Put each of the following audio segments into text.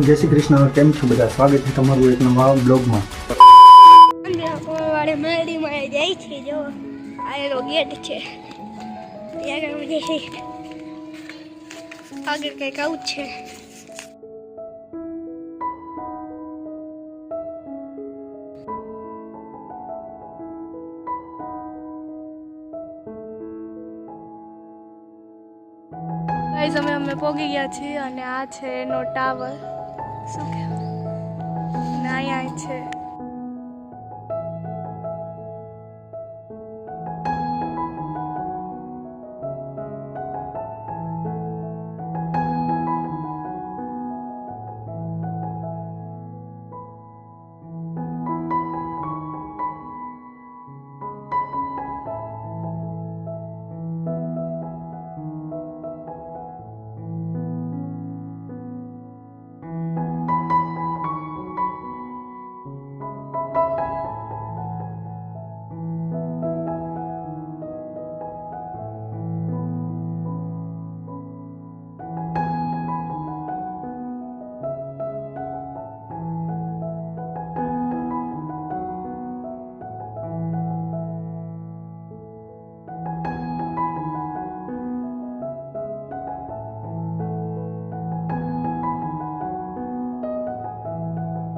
જય શ્રી કૃષ્ણ. કેમ છો બધા? સ્વાગત છે તમારું એક નવા બ્લોગમાં. જાય છે, જો. આ ગેટ છે. આગળ કંઈક આવું છે. ગાઈઝ અમે અમે પોગી ગયા છીએ અને આ છે એનો ટાવર. શું કહેવાય? ના, અહીંયા છે.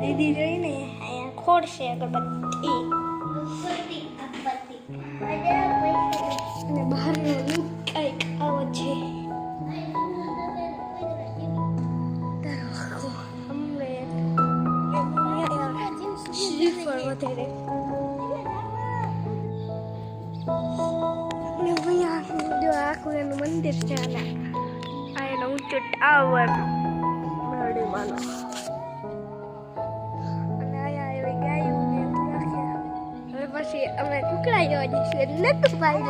દીદી જોઈને અહીંયા ખોડશે અગરબત્તી. અને બહારનો લુક કંઈક આવો છે. વધારે. અને અહીંયા જો આખું મંદિર છે અને આ એનો ઊંચો ટાવર મેળીમાંનો જોવા એટલે નક ભાઈ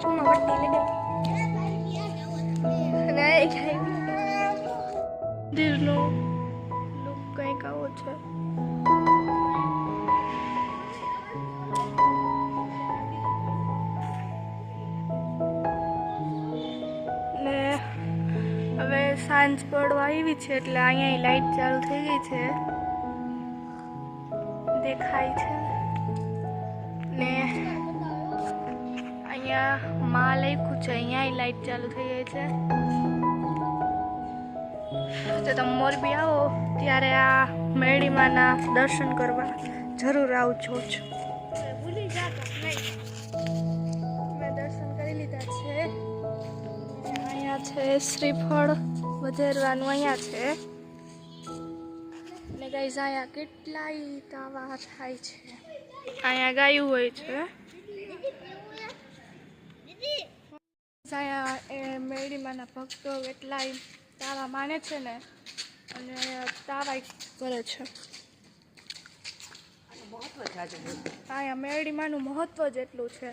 ચુમા વટી લગે મંદિરનો લુક કંઈક આવો છે. ને હવે સાંજ પડવા આવી છે, એટલે અહીંયા લાઈટ ચાલુ થઈ ગઈ છે. દેખાય છે. ને અહીંયા માં લખ્યું છે. અહીંયા લાઈટ ચાલુ થઈ ગઈ છે. તો તમે મોરબી આવો. ત્યારે આ મેળીમાના દર્શન કરવા જરૂર આવજો જ. મેં દર્શન કરી લીધા છે. અહીંયા છે શ્રીફળ વધેરવાનું. અહીંયા છે. ને ગાઈઝ અહીંયા કેટલાય તાવા થાય છે. અહીંયા ગાયું હોય છે. આયા એ મેળીમાંના ભક્તો કેટલાય તાવા માને છે ને અને તાવાય કરે છે. અહીંયા મેળીમાંનું મહત્વ જ એટલું છે.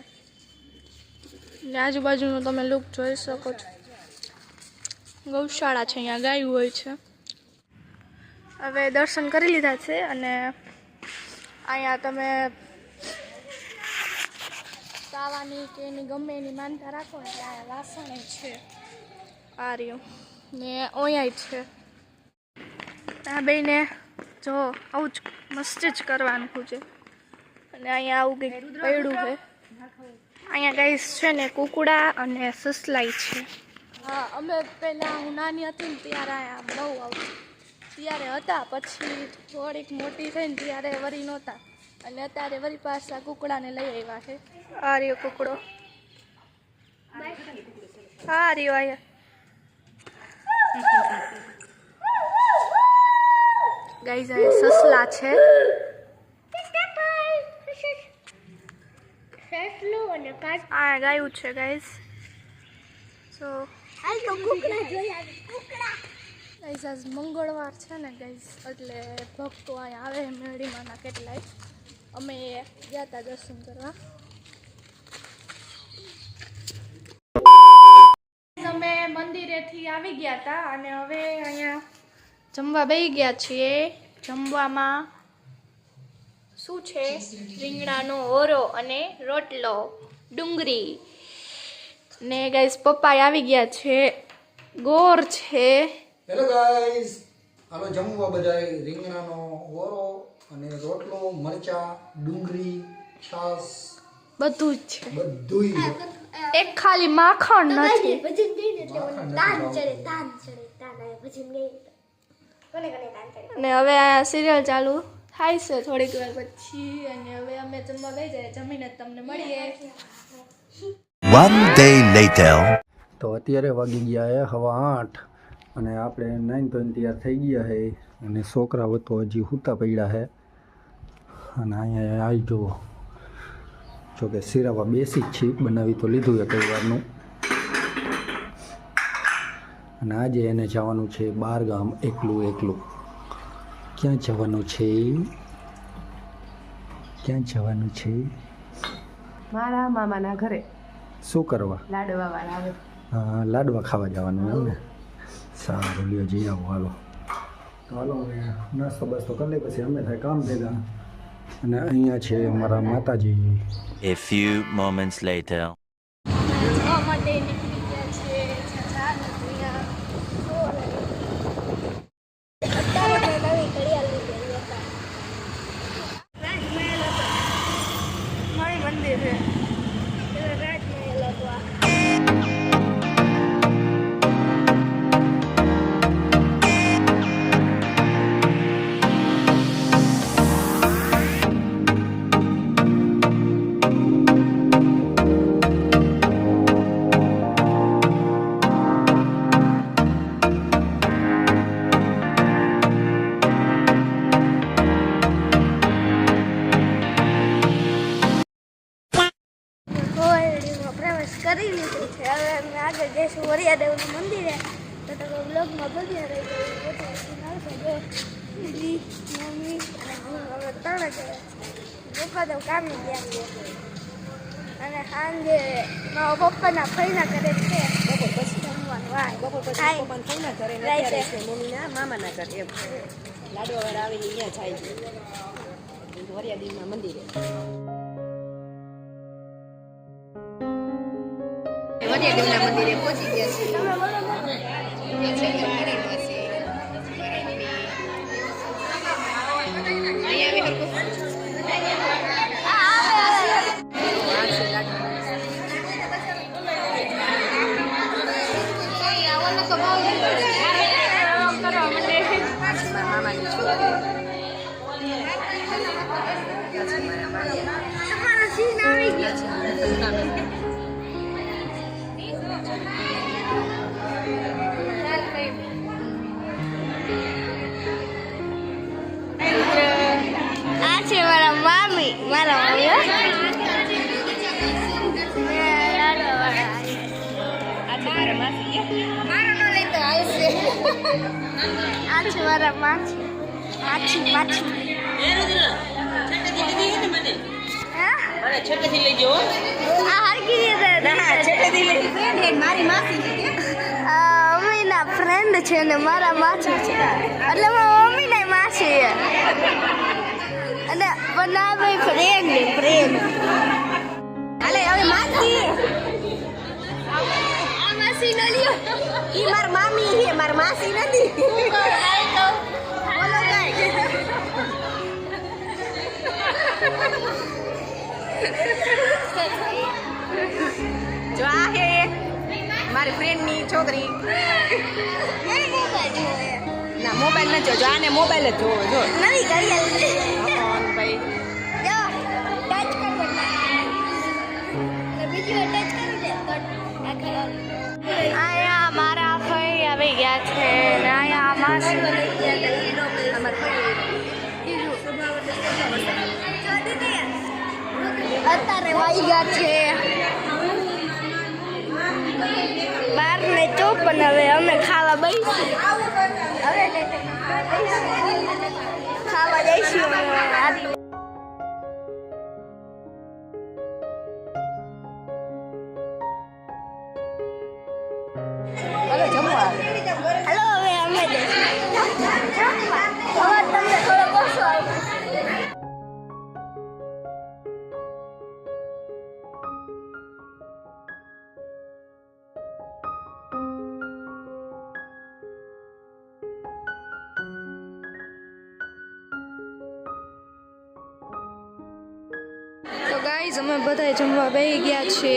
ને આજુબાજુનું તમે લુક જોઈ શકો છો. ગૌશાળા છે અહીંયા ગાયું હોય છે. હવે દર્શન કરી લીધા છે અને અહીંયા તમે તાવાની કે એની ગમે એની માનતા રાખો એટલે અહીંયા વાસણ છે આ ને ઓયા છે. આ બેને જો આવું જ મસ્ત જ કરવાનું છે. અને અહીંયા આવું કંઈક પડ્યું છે. અહીંયા ગાઈસ છે ને કુકડા અને સસલાઈ છે. હા, અમે પહેલાં હું નાની હતી ને ત્યારે અહીંયા બહુ આવતું. ત્યારે હતા પછી થોડીક મોટી થઈને ત્યારે વરી નહોતા. અને અત્યારે વરી પાછા કુકડાને લઈ આવ્યા છે. આ રહ્યો કુકડો. આ રહ્યો અહીંયા. ગાઈઝ આ સસલા છે. સસલું અને કાચ આ ગાયું છે ગાઈઝ સો હાલ તો કુકડા જોઈ આવી. કુકડા. ગાઈઝ આજ મંગળવાર છે ને ગાઈઝ એટલે ભક્તો અહીંયા આવે મેળીમાંના કેટલાય. અમે ગયા હતા દર્શન કરવા. અમે મંદિરેથી આવી ગયા હતા અને હવે અહીંયા જમવા બેસી ગયા છીએ. જમવામાં શું છે? રીંગણાનો ઓરો અને રોટલો, ડુંગળી. ને ગાઈઝ પપ્પા આવી ગયા છે. ગોર છે. હેલો ગાઈઝ હાલો જમવા બધાય રીંગણાનો ઓરો અને રોટલો મરચા ડુંગળી છાસ બધું જ છે. બધુંય. એક ખાલી માખણ નથી. ભજન ગઈ એટલે મને તાન ચડે તાન ચડે તાન આવે ભજન ગઈ કોને કોને તાન ચડે? અને હવે આ સિરિયલ ચાલુ થાય છે થોડીક વાર પછી અને હવે અમે જમવા લઈ જઈએ જમીને જ તમને મળીએ. One day later. તો અત્યારે વાગી ગયા હવા આઠ. અને આપણે નાઇન તો તૈયાર થઈ ગયા છે અને છોકરાઓ તો હજી સૂતા પડ્યા છે. અને અહીંયા આવી જુઓ જોકે સિરાવા બેસી જ છે બનાવી તો લીધું એક વારનું. અને આજે એને જવાનું છે બાર ગામ એકલું એકલું. ક્યાં જવાનું છે? ક્યાં જવાનું છે? મારા મામાના ઘરે. શું કરવા? લાડવા વાળા લાડવા ખાવા જવાનું એમ ને? સારું લ્યો જઈ આવો હાલો. તો હાલો હવે નાસ્તો બાસ્તો કરી લઈ પછી અમે થાય કામ ભેગા. અને અહીંયા છે અમારા માતાજી. A few moments later. કરી લીધું છે. હવે અમે આગળ જઈશું. વરિયાદેવનું મંદિરે. તો તમે બ્લોગમાં બધી રહી ગયું દીદી મમ્મી અને હું ત્રણ જ પપ્પા તો કામે ગયા છે અને સાંજે મારા પપ્પાના ફૈના કરે છે. બપોર પછી? જમવાનું વાય બપોર પછી હાય. પપ્પાને ફોઈના ઘરે ને રાઈતે. અત્યારે છે. મમ્મીના મામાના ઘરે એમ. લાડવા વાળા આવીને અહીંયા જાય છે. મંદિરે. વરિયાદેવના મંદિરે પહોંચી ગયા છીએ અહીંયા આવી હરકું આ છે. મારા માછી માછી. માછી હા? આ હરકી રીતે મારી માસી આ મમ્મીના ફ્રેન્ડ છે ને મારા માછી છે. એટલે મમ્મીના માછી અને આ ભાઈ ફ્રેન્ડ ફ્રેન્ડ હાલે હવે માસી. આ માસી ન લ્યો. ઈ માર મામી છે માર માસી નથી. બોલો કાંઈ. જો આ હે મારી ફ્રેન્ડની છોકરી. ના મોબાઈલ. ના જોજો આને મોબાઈલ જ જોવો જો. નવી ઘડિયાળ ભાઈ. જો ટચ અને બીજું ટચ કરી દે અહીંયા મારા ફઈ આવી ગયા છે અહીંયા અત્યારે અત્યારે ગયા છે. બાર ને ચોપન હવે અમે ખાવા બઈશું હવે ગાઈઝ અમે બધા જમવા બેસી ગયા છે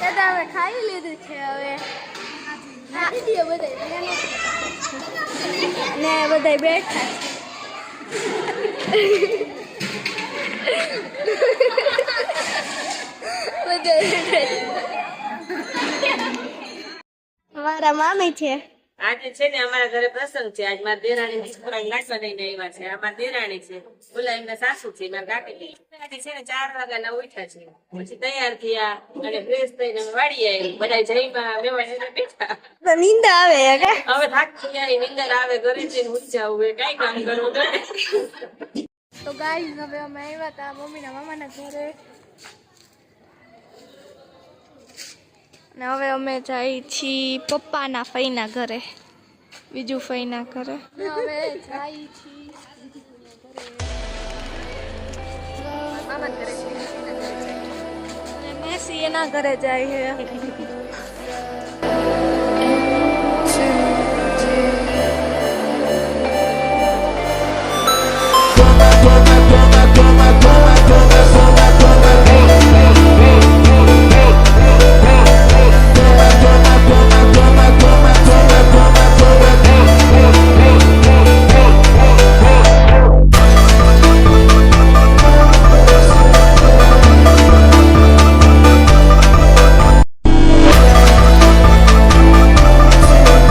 દાદા હવે ખાઈ લીધું છે હવે. બધા ને. બધા બેઠા છે. મારા મામી છે. આજે છે ને અમારા ઘરે પ્રસંગ છે. આજ મારા દેરાણી લઈને આવ્યા છે. અમારા દેરાણી છે. ઓલા એમના સાસુ છે મારા કાકી આજે છે ને ચાર વાગ્યાના ઉઠ્યા છે. પછી તૈયાર થયા અને ફ્રેશ થઈને અમે વાડી આવી બધા જઈમાં મેવા બેઠા. તો આવે હવે થાકી જાય નિંદર આવે ઘરે જઈને ઊંચા એ કઈ કામ કરવું તો ગાઈઝ હવે અમે આવ્યા હતા મમ્મીના મામાના ઘરે. ને હવે અમે જઈએ છીએ પપ્પાના ફઈના ઘરે. બીજું ફઈના ઘરે. હવે જઈએ છીએ મેસી એના ઘરે જાય છે.